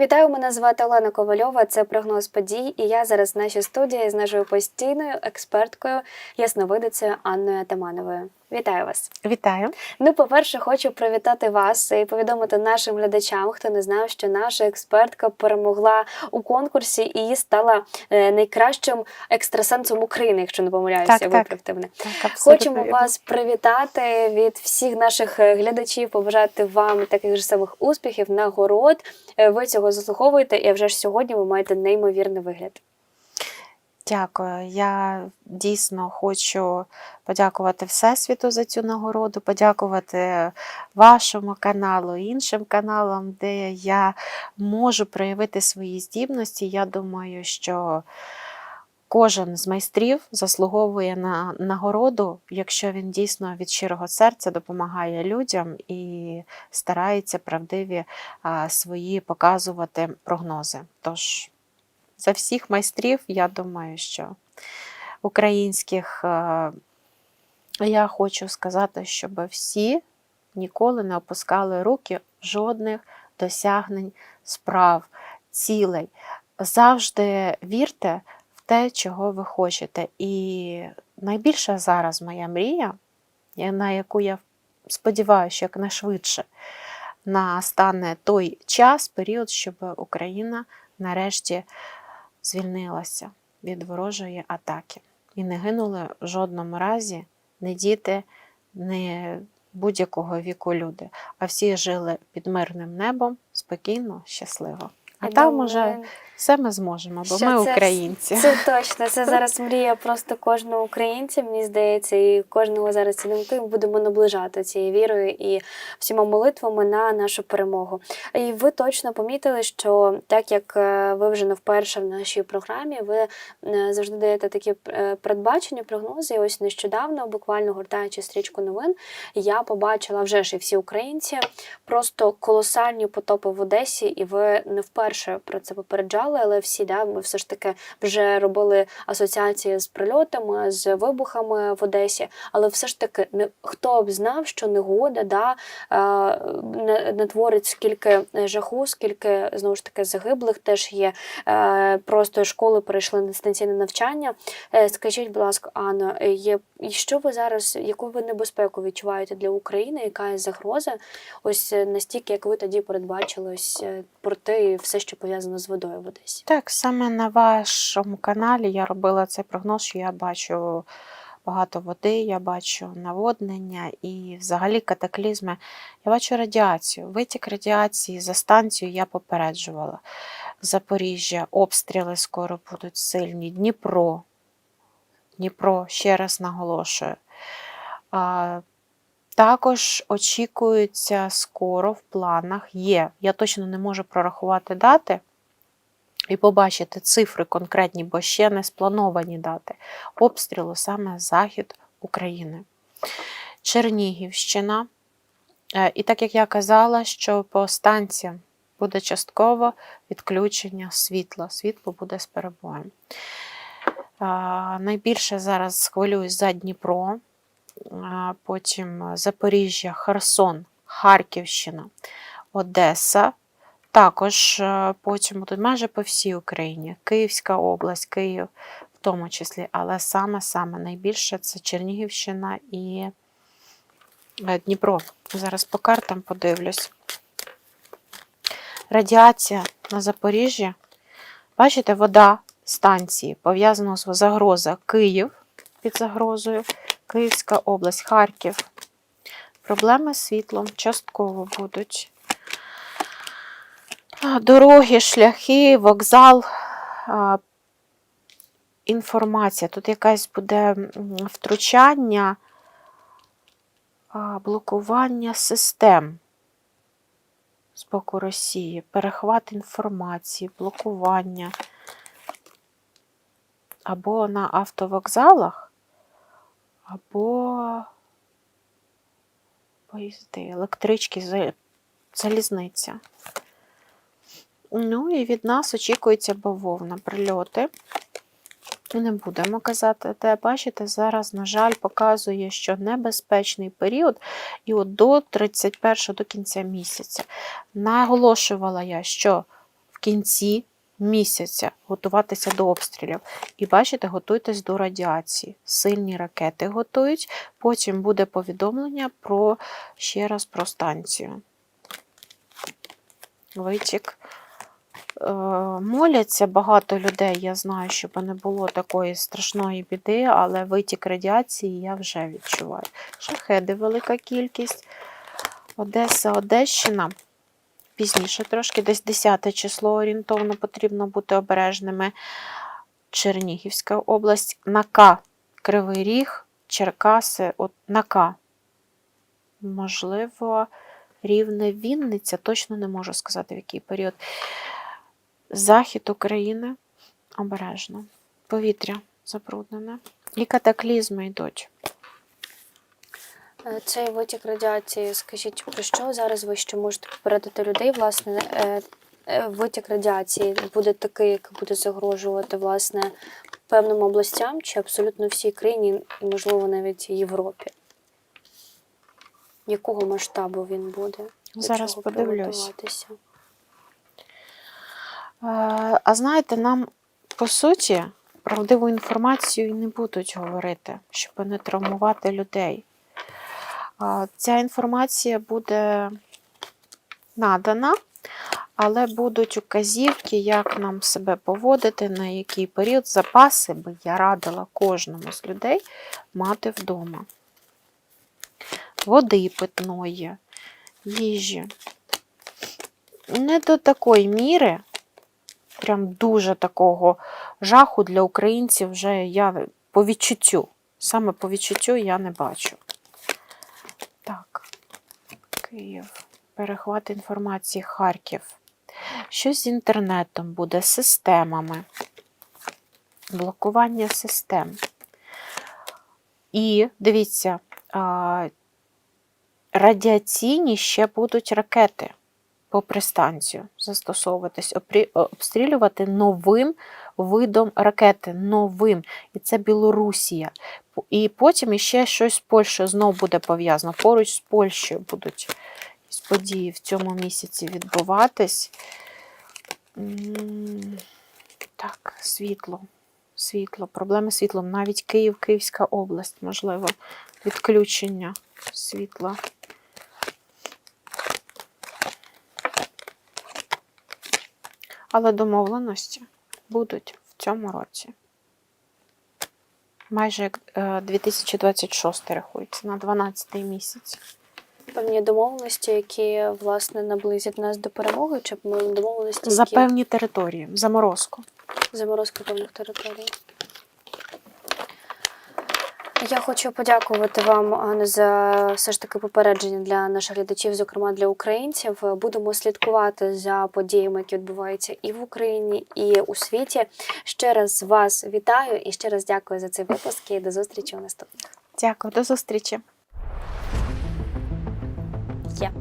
Вітаю, мене звати Олена Ковальова. Це прогноз подій. І я зараз в нашій студії з нашою постійною експерткою, ясновидицею Анною Атамановою. Вітаю вас. Вітаю. Ну, по-перше, хочу привітати вас і повідомити нашим глядачам, хто не знав, що наша експертка перемогла у конкурсі і стала е, найкращим екстрасенсом України, якщо не помиляюся, Так, так. виправте мене. Так, Хочемо вірно. вас привітати від всіх наших е, глядачів, побажати вам таких же самих успіхів, нагород. Е, Ви цього заслуговуєте, і вже ж сьогодні ви маєте неймовірний вигляд. Дякую. Я дійсно хочу подякувати Всесвіту за цю нагороду, подякувати вашому каналу, іншим каналам, де я можу проявити свої здібності. Я думаю, що кожен з майстрів заслуговує на нагороду, якщо він дійсно від щирого серця допомагає людям і старається правдиві свої показувати прогнози. Тож за всіх майстрів, я думаю, що українських е, я хочу сказати, щоб всі ніколи не опускали руки жодних досягнень справ, цілей. Завжди вірте в те, чого ви хочете. І найбільша зараз моя мрія, на яку я сподіваюся, якнайшвидше настане той час, період, щоб Україна нарешті звільнилася від ворожої атаки. І не гинули в жодному разі не діти, не будь-якого віку люди, а всі жили під мирним небом спокійно, щасливо. А там уже все ми зможемо, бо що ми це- українці. Це точно. Це зараз мрія просто кожного українця, мені здається, і кожного зараз ці думки будемо наближати цією вірою і всіма молитвами на нашу перемогу. І ви точно помітили, що так як е, ви вже не вперше в нашій програмі, ви е, завжди даєте такі е, передбачення, прогнози. І ось нещодавно, буквально гортаючи стрічку новин, я побачила вже ж і всі українці просто колосальні потопи в Одесі, і ви не вперше про це попереджали, але всі да, ми все ж таки вже робили асоціації з прильотами, з вибухами в Одесі. Але все ж таки, не хто б знав, що негода да, е, не, не творить скільки жаху, скільки знову ж таки загиблих теж є. Е, просто школи перейшли на дистанційне навчання. Е, скажіть, будь ласка, Анно, е, є що ви зараз, яку ви небезпеку відчуваєте для України? Яка є загроза? Ось настільки, як ви тоді передбачили порти і все, що пов'язано з водою в. Так, саме на вашому каналі я робила цей прогноз, що я бачу багато води, я бачу наводнення і взагалі катаклізми. Я бачу радіацію. Витік радіації за станцію я попереджувала. Запоріжжя, обстріли скоро будуть сильні. Дніпро. Дніпро, ще раз наголошую. А, також очікується скоро в планах є. Я точно не можу прорахувати дати і побачити цифри конкретні, бо ще не сплановані дати обстрілу саме захід України. Чернігівщина. Е, І так як я казала, що по станціям буде частково відключення світла. Світло буде з перебоєм. Найбільше зараз хвилююсь за Дніпро, потім Запоріжжя, Херсон, Харківщина, Одеса. Також е, потім тут майже по всій Україні, Київська область, Київ в тому числі, але саме-саме найбільше це Чернігівщина і е, Дніпро. Зараз по картам подивлюсь. Радіація на Запоріжжі. Бачите, вода станції пов'язана з загроза Київ під загрозою, Київська область, Харків. Проблеми з світлом частково будуть. Дороги, шляхи, вокзал, інформація. Тут якась буде втручання, блокування систем з боку Росії, перехват інформації, блокування. Або на автовокзалах, або поїзди, електрички, залізниця. Ну і від нас очікується бавовна прильоти. Не будемо казати, де бачите, зараз, на жаль, показує, що небезпечний період, і от до 31 до кінця місяця. Наголошувала я, що в кінці місяця готуватися до обстрілів. І бачите, готуйтесь до радіації. Сильні ракети готують. Потім буде повідомлення про ще раз про станцію. Витік. Е, моляться багато людей. Я знаю, щоб не було такої страшної біди, але витік радіації я вже відчуваю. Шахеди велика кількість. Одеса, Одещина. Пізніше трошки, десь 10 число орієнтовно потрібно бути обережними. Чернігівська область, на К, Кривий Ріг, Черкаси, от на. Можливо, Рівне Вінниця, точно не можу сказати, в який період. Захід України обережно. Повітря забруднене. І катаклізми йдуть. Е, Цей витік радіації, скажіть, про що зараз ви ще можете попередити людей? Власне, е, е, витік радіації буде такий, який буде загрожувати власне певним областям чи абсолютно всій країні, і, можливо, навіть Європі. Якого масштабу він буде? Зараз подивлюсь. Е, А знаєте, нам по суті правдиву інформацію і не будуть говорити, щоб не травмувати людей. Ця інформація буде надана, але будуть указівки, як нам себе поводити, на який період запаси би я радила кожному з людей мати вдома. Води питної, їжі. Не до такої міри, прям дуже такого жаху для українців вже я по відчуттю. Саме по відчуттю я не бачу. Так, Київ. Перехват інформації Харків. Щось з інтернетом буде, системами. Блокування систем. І дивіться, радіаційні ще будуть ракети по пристанцію застосовуватись, обстрілювати новим видом ракети, новим. І це Білорусія. І потім іще щось з Польщею знову буде пов'язано. Поруч з Польщею будуть події в цьому місяці відбуватись. Так, світло. Світло, проблеми з світлом. Навіть Київ, Київська область, можливо, відключення світла. Але домовленості будуть в цьому році. Майже як е, 2026 рахується на 12 місяць. Певні домовленості, які власне наблизять нас до перемоги, чи домовленості, За які певні території, заморозку. Заморозку певних територій. Я хочу подякувати вам, Анна, за все ж таки попередження для наших глядачів, зокрема для українців. Будемо слідкувати за подіями, які відбуваються і в Україні, і у світі. Ще раз вас вітаю і ще раз дякую за цей випуск. І до зустрічі у наступних. Дякую, до зустрічі. Є.